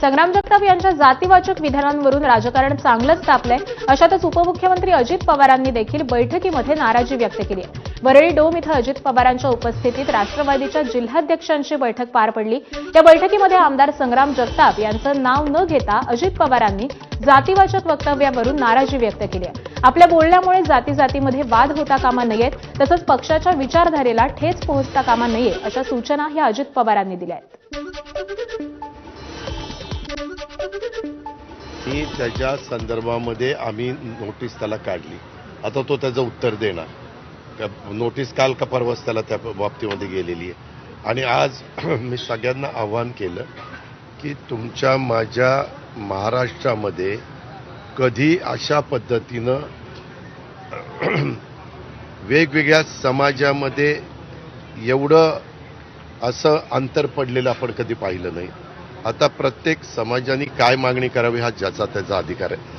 संग्राम जगताप यांच्या जातीवाचक विधानांवरून राजकारण चांगलंच तापलंय. अशातच उपमुख्यमंत्री अजित पवारांनी देखील बैठकीमध्ये नाराजी व्यक्त केली वरळी डोम इथं अजित पवारांच्या उपस्थितीत राष्ट्रवादीच्या जिल्हाध्यक्षांची बैठक पार पडली. त्या बैठकीमध्ये आमदार संग्राम जगताप यांचं नाव न घेता अजित पवारांनी जातीवाचक वक्तव्यावरून नाराजी व्यक्त केली आहे. आपल्या बोलण्यामुळे जाती जातीमध्ये वाद होता कामा नयेत तसंच पक्षाच्या विचारधारेला ठेच पोहोचता कामा नये अशा सूचना या अजित पवारांनी दिल्या आहेत. आणि त्याच्या संदर्भामध्ये आम्ही नोटीस त्याला काढली. आता तो त्याचं उत्तर देणार. त्या- नोटीस काल का परवाच त्याला त्या बाबतीमध्ये गेलेली आहे. आणि आज मी सगळ्यांना आव्हान केलं की तुमच्या माझ्या महाराष्ट्रामध्ये कधी अशा पद्धतीनं वेगवेगळ्या समाजामध्ये एवढं असं अंतर पडलेलं आपण कधी पाहिलं नाही. आता प्रत्येक समाजाने काय मागणी करावी हा ज्याचा त्याचा अधिकार आहे.